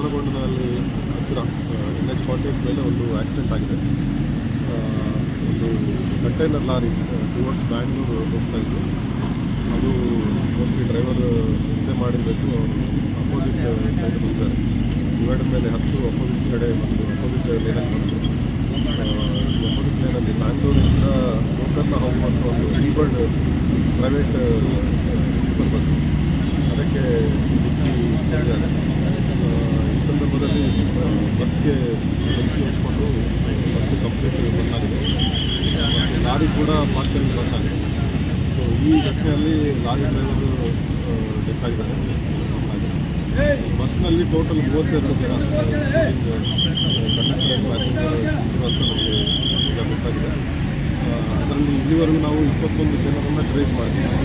ಶ್ರವಣಗೊಂಡನಲ್ಲಿ ಹತ್ತಿರ N H forty eight ಮೇಲೆ ಒಂದು ಆಕ್ಸಿಡೆಂಟ್ ಆಗಿದೆ. ಒಂದು ಕಂಟೈನರ್ ಲಾರಿ ಟುವರ್ಡ್ಸ್ ಬ್ಯಾಂಗ್ಳೂರು ಹೋಗ್ತಾ ಇದ್ದರು ಅದು ಮೋಸ್ಟ್ಲಿ ಡ್ರೈವರ್ ಹಿಂದೆ ಮಾಡಿರಬೇಕು. ಅವರು ಅಪೋಸಿಟ್ ಸೈಡ್ ಬಂದಿದ್ದಾರೆ ಡಿವೈಡರ್ ಮೇಲೆ ಹತ್ತು ಅಪೋಸಿಟ್ ಕಡೆ ಬಂದು ಅಪೋಸಿಟ್ ಲೇನಲ್ಲಿ ಬಂತು ಅಪೋಸಿಟ್ ಲೇನಲ್ಲಿ ಬ್ಯಾಂಗ್ಳೂರಿಂದ ಗೋಕರ್ಣ ಹೋಗುವಂಥ ಒಂದು ಸ್ಲೀಪರ್ಡ್ ಪ್ರೈವೇಟ್ ಸ್ಲೀಪರ್ ಬಸ್ ಅದಕ್ಕೆ ಡಿಕ್ಕಿ ಬಸ್ಗೆ ಬೆಂಕಿ ಬಸ್ ಕಂಪ್ಲೀಟ್ ಬಂದಾಗಿದೆ ಲಾರಿ ಕೂಡ ಪಾರ್ಸಲ್ ಬಂದಾಗಿದೆ ಸೊ ಈ ಘಟನೆಯಲ್ಲಿ ಲಾರಿ ಡ್ರೈವರು ಡೆತ್ ಆಗಿದ್ದಾರೆ ಬಸ್ನಲ್ಲಿ ಟೋಟಲ್ ಮೂವತ್ತೆರಡು ಜನ ಕಂಡಕ್ಟರ್ ಪ್ಯಾಸೆಂಜರ್ ಅಂತ ನಮಗೆ ಈಗ ಗೊತ್ತಾಗಿದೆ ಅದರಲ್ಲಿ ಇಲ್ಲಿವರೆಗೂ ನಾವು ಇಪ್ಪತ್ತೊಂದು ಜನರನ್ನು ಟ್ರೇಸ್ ಮಾಡಿದ್ದೀವಿ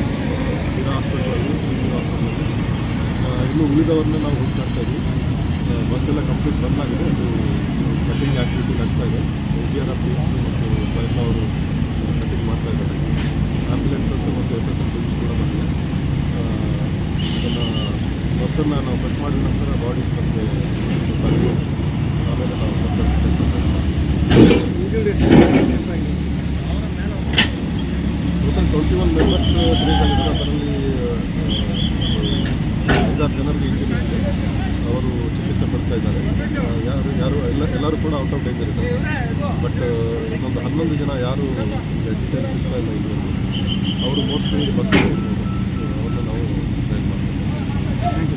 ಹಾಸ್ಪಿಟಲಲ್ಲಿ ಹಾಸ್ಪಿಟಲಲ್ಲಿ ಇನ್ನು ಉಳಿದವ್ರನ್ನ ನಾವು ಹುಡುಕಾಡ್ತಾ ಇದ್ವಿ ಬಸ್ ಎಲ್ಲ ಕಂಪ್ಲೀಟ್ ಬಂದ್ ಆಗಿದೆ ಅದು ಕಟಿಂಗ್ ಆ್ಯಕ್ಟಿವಿಟಿ ನಡೀತಾ ಇದೆ. ಡಿ ಆರ್ ಎಫ್ ಮತ್ತು ಪ್ರಯತ್ನ ಅವರು ಕಟಿಂಗ್ ಮಾಡ್ತಾ ಇದ್ದಾರೆ. ಆ್ಯಂಬುಲೆನ್ಸಸ್ ಮತ್ತು ಎಫ್ ಎಸ್ ಎಲ್ ಟೀಮ್ಸ್ ಕೂಡ ಬಂದಿದೆ. ಅದನ್ನು ಬಸ್ಸನ್ನು ನಾವು ಕಟ್ ಮಾಡಿದ ನಂತರ ಬಾಡೀಸ್ ನಮಗೆ ಗೊತ್ತಾಗಿದೆ ಆಮೇಲೆ ನಾವು ಟೋಟಲ್ ಟ್ವೆಂಟಿ ಒನ್ ಮೆಂಬರ್ಸ್ ಅದರಲ್ಲಿ ಐದಾರು ಜನರಿಗೆ ಇಂಜುರೀಸ್ ಇದೆ. ಎಲ್ಲರೂ ಕೂಡ ಔಟ್ ಆಫ್ ಡೇಂಜರ್ ಇದೆ ಬಟ್ ಇನ್ನೊಂದು ಹನ್ನೊಂದು ಜನ ಯಾರು ಎಜುಕೇಟ್ ಸಿಗ್ತಾ ಇಲ್ಲ ಇದರಲ್ಲಿ. ಅವರು ಮೋಸ್ಟ್ಲಿ ಬಸ್ ಅವ್ರನ್ನ ನಾವು ಟ್ರೈನ್ ಮಾಡ್ತೀವಿ